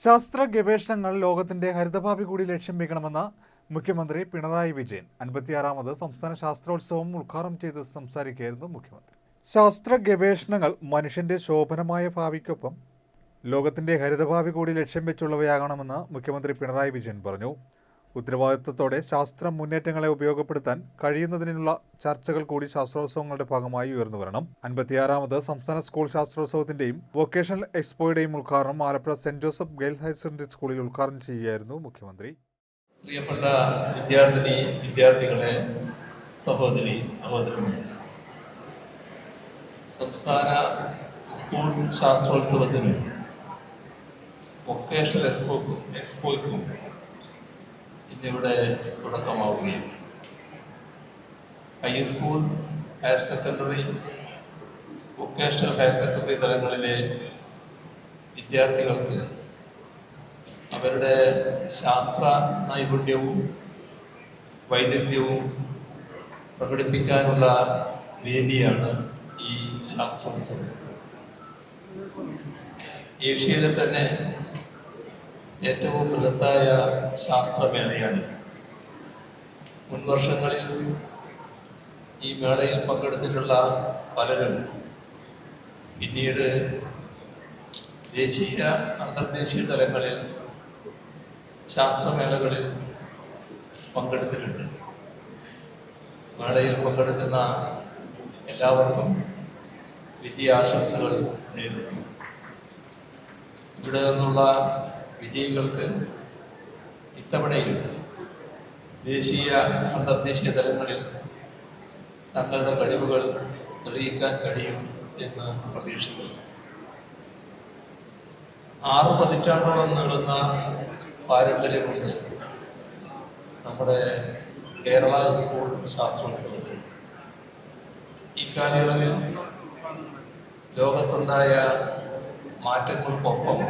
ശാസ്ത്ര ഗവേഷണങ്ങൾ ലോകത്തിന്റെ ഹരിതഭാവി കൂടി ലക്ഷ്യം വെക്കണമെന്ന് മുഖ്യമന്ത്രി പിണറായി വിജയൻ അൻപത്തിയാറാമത് സംസ്ഥാന ശാസ്ത്രോത്സവം ഉദ്ഘാടനം ചെയ്ത് സംസാരിക്കുകയായിരുന്നു മുഖ്യമന്ത്രി. ശാസ്ത്ര ഗവേഷണങ്ങൾ മനുഷ്യന്റെ ശോഭനമായ ഭാവിക്കൊപ്പം ലോകത്തിന്റെ ഹരിതഭാവി കൂടി ലക്ഷ്യം വെച്ചുള്ളവയാകണമെന്ന് മുഖ്യമന്ത്രി പിണറായി വിജയൻ പറഞ്ഞു. ഉത്തരവാദിത്വത്തോടെ ശാസ്ത്ര മുന്നേറ്റങ്ങളെ ഉപയോഗപ്പെടുത്താൻ കഴിയുന്നതിനുള്ള ചർച്ചകൾ കൂടി ശാസ്ത്രോത്സവങ്ങളുടെ ഭാഗമായി ഉയർന്നു വരണം. അൻപത്തിയാറാമത് സംസ്ഥാന സ്കൂൾ ശാസ്ത്രോത്സവത്തിന്റെയും വൊക്കേഷണൽ എക്സ്പോയുടെയും ഉദ്ഘാടനം Alappuzha saint Joseph girls higher secondary സ്കൂളിൽ ഉദ്ഘാടനം ചെയ്യുകയായിരുന്നു മുഖ്യമന്ത്രി. പ്രിയപ്പെട്ട വിദ്യാർത്ഥിനി വിദ്യാർത്ഥികളെ സഹോദരി സംസ്ഥാന സ്കൂൾ ശാസ്ത്രോത്സവത്തിനും വൊക്കേഷണൽ എക്സ്പോയ്ക്കും ഇന്നിവിടെ തുടക്കമാവുകയും. High school higher secondary vocational higher secondary തലങ്ങളിലെ വിദ്യാർത്ഥികൾക്ക് അവരുടെ ശാസ്ത്ര നൈപുണ്യവും വൈദഗ്ധ്യവും പ്രകടിപ്പിക്കാനുള്ള വേദിയാണ് ഈ ശാസ്ത്രോത്സവം. ഏഷ്യയിലെ തന്നെ ഏറ്റവും ബൃഹത്തായ ശാസ്ത്രമേളയാണ് മുൻവർഷങ്ങളിൽ ഈ മേളയിൽ പങ്കെടുത്തിട്ടുള്ള പലരും പിന്നീട് ദേശീയ അന്തർദേശീയ തലങ്ങളിൽ ശാസ്ത്രമേളകളിൽ പങ്കെടുത്തിട്ടുണ്ട്. മേളയിൽ പങ്കെടുക്കുന്ന എല്ലാവർക്കും വിജയാശംസകൾ നേരുന്നു. ഇവിടെ നിന്നുള്ള വിജയികൾക്ക് ഇത്തവണയും ദേശീയ അന്തർദേശീയ തലങ്ങളിൽ തങ്ങളുടെ കഴിവുകൾ തെളിയിക്കാൻ കഴിയും എന്ന് പ്രതീക്ഷിക്കുന്നു. ആറ് പതിറ്റാണ്ടോളം നീളുന്ന പാരമ്പര്യമുണ്ട് നമ്മുടെ കേരള സ്കൂൾ ശാസ്ത്രോത്സവത്തിൽ. ഈ കാലയളവിൽ ലോകത്തുണ്ടായ മാറ്റങ്ങൾക്കൊപ്പം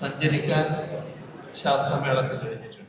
സഞ്ചരിക്കാൻ ശാസ്ത്രമേളക്ക് കഴിഞ്ഞിട്ടുണ്ട്.